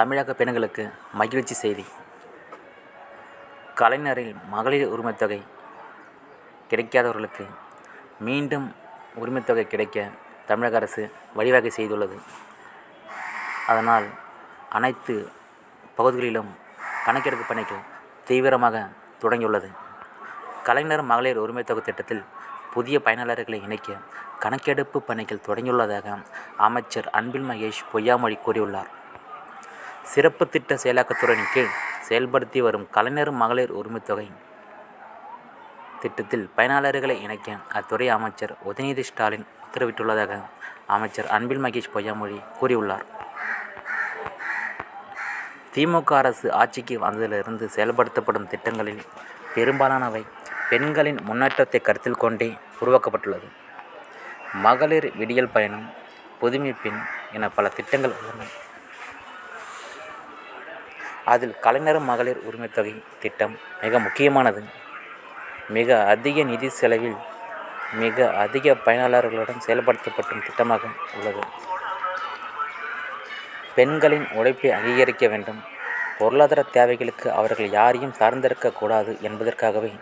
தமிழக பெண்களுக்கு மகிழ்ச்சி செய்தி. கலைஞரில் மகளிர் உரிமைத்தொகை கிடைக்காதவர்களுக்கு மீண்டும் உரிமைத்தொகை கிடைக்க தமிழக அரசு வழிவகை செய்துள்ளது. அதனால் அனைத்து பகுதிகளிலும் கணக்கெடுப்பு பணிகள் தீவிரமாக தொடங்கியுள்ளது. கலைஞர் மகளிர் உரிமைத்தொகை திட்டத்தில் புதிய பயனாளர்களை இணைக்க கணக்கெடுப்பு பணிகள் தொடங்கியுள்ளதாக அமைச்சர் அன்பில் மகேஷ் பொய்யாமொழி கூறியுள்ளார். சிறப்பு திட்ட செயலாக்கத்துறையின் கீழ் செயல்படுத்தி வரும் கலைஞர் மகளிர் உரிமைத்தொகை திட்டத்தில் பயனாளர்களை இணைக்க அத்துறை அமைச்சர் உதயநிதி ஸ்டாலின் உத்தரவிட்டுள்ளதாக அமைச்சர் அன்பில் மகேஷ் பொய்யாமொழி கூறியுள்ளார். திமுக அரசு ஆட்சிக்கு வந்ததிலிருந்து செயல்படுத்தப்படும் திட்டங்களில் பெரும்பாலானவை பெண்களின் முன்னேற்றத்தை கருத்தில் கொண்டே உருவாக்கப்பட்டுள்ளது. மகளிர் விடியல் பயணம் புதுமைப்பின் என பல திட்டங்கள் உள்ளன. அதில் கலைஞர் மகளிர் உரிமைத்தொகை திட்டம் மிக முக்கியமானது. மிக அதிக நிதி செலவில் மிக அதிக பயனாளர்களுடன் செயல்படுத்தப்படும் திட்டமாக உள்ளது. பெண்களின் உழைப்பை அங்கீகரிக்க வேண்டும். பொருளாதார தேவைகளுக்கு அவர்கள் யாரையும் சார்ந்திருக்கக்கூடாது என்பதற்காகவே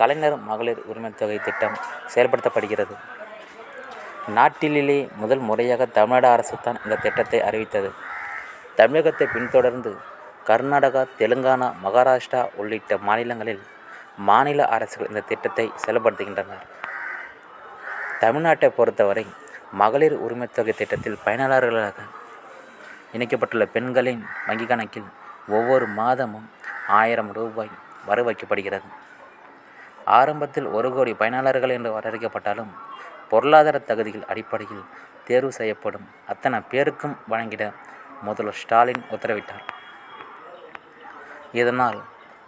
கலைஞர் மகளிர் உரிமைத்தொகை திட்டம் செயல்படுத்தப்படுகிறது. நாட்டிலேயே முதல் முறையாக தமிழ்நாடு அரசு தான் இந்த திட்டத்தை அறிவித்தது. தமிழகத்தை பின்தொடர்ந்து கர்நாடகா தெலுங்கானா மகாராஷ்டிரா உள்ளிட்ட மாநிலங்களில் மாநில அரசுகள் இந்த திட்டத்தை செயல்படுத்துகின்றனர் தமிழ்நாட்டை பொறுத்தவரை மகளிர் உரிமைத்தொகை திட்டத்தில் பயனாளர்களாக இணைக்கப்பட்டுள்ள பெண்களின் வங்கி கணக்கில் ஒவ்வொரு மாதமும் ஆயிரம் ரூபாய் வர வைக்கப்படுகிறது ஆரம்பத்தில் ஒரு கோடி பயனாளர்கள் என்று வரையறுக்கப்பட்டாலும் பொருளாதார தகுதிகள் அடிப்படையில் தேர்வு செய்யப்படும் அத்தனை பேருக்கும் வழங்கிட முதல்வர் ஸ்டாலின் உத்தரவிட்டார். இதனால்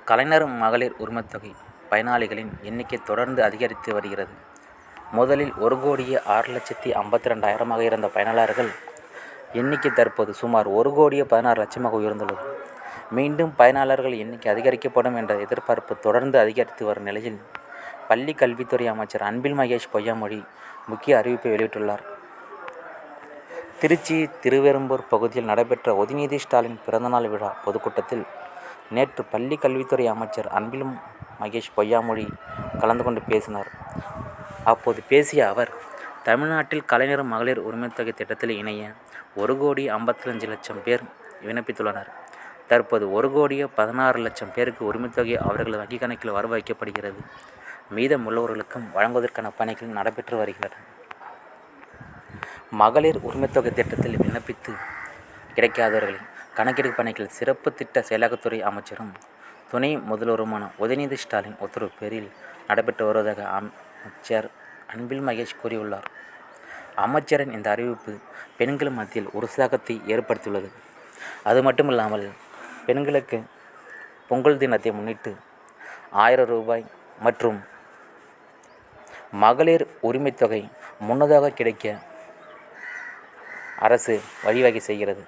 கலைஞர் மகளிர் உரிமத்தொகை பயனாளிகளின் எண்ணிக்கை தொடர்ந்து அதிகரித்து வருகிறது. முதலில் ஒரு கோடியே ஆறு லட்சத்தி ஐம்பத்தி ரெண்டாயிரமாக இருந்த பயனாளர்கள் எண்ணிக்கை தற்போது சுமார் ஒரு கோடியே பதினாறு லட்சமாக உயர்ந்துள்ளது. மீண்டும் பயனாளர்கள் எண்ணிக்கை அதிகரிக்கப்படும் என்ற எதிர்பார்ப்பு தொடர்ந்து அதிகரித்து வரும் நிலையில் பள்ளி கல்வித்துறை அமைச்சர் அன்பில் மகேஷ் பொய்யாமொழி முக்கிய அறிவிப்பை வெளியிட்டுள்ளார். திருச்சி திருவெரும்பூர் பகுதியில் நடைபெற்ற உதயநிதி ஸ்டாலின் பிறந்தநாள் விழா பொதுக்கூட்டத்தில் நேற்று பள்ளி கல்வித்துறை அமைச்சர் அன்பில் மகேஷ் பொய்யாமொழி கலந்து கொண்டு பேசினார். அப்போது பேசிய அவர் தமிழ்நாட்டில் கலைஞர் மகளிர் உரிமைத்தொகை திட்டத்தில் இணைய ஒரு கோடி ஐம்பத்தஞ்சு லட்சம் பேர் விண்ணப்பித்துள்ளனர். தற்போது ஒரு கோடியே பதினாறு லட்சம் பேருக்கு உரிமைத்தொகை அவர்களது வங்கி கணக்கில் வர வைக்கப்படுகிறது மீதம் உள்ளவர்களுக்கும் வழங்குவதற்கான பணிகள் நடைபெற்று வருகின்றன மகளிர் உரிமைத்தொகை திட்டத்தில் விண்ணப்பித்து கிடைக்காதவர்களின் கணக்கெடுப்பு பணிகள் சிறப்பு திட்ட செயலாக்கத்துறை அமைச்சரும் துணை முதல்வருமான உதயநிதி ஸ்டாலின் உத்தரவு பேரில் நடைபெற்று வருவதாக அமைச்சர் அன்பில் மகேஷ் கூறியுள்ளார். அமைச்சரின் இந்த அறிவிப்பு பெண்கள் மத்தியில் உற்சாகத்தை ஏற்படுத்தியுள்ளது. அது மட்டுமில்லாமல் பெண்களுக்கு பொங்கல் தினத்தை முன்னிட்டு ஆயிரம் ரூபாய் மற்றும் மகளிர் உரிமைத்தொகை முன்னதாக கிடைக்க அரசு வழிவகை செய்கிறது.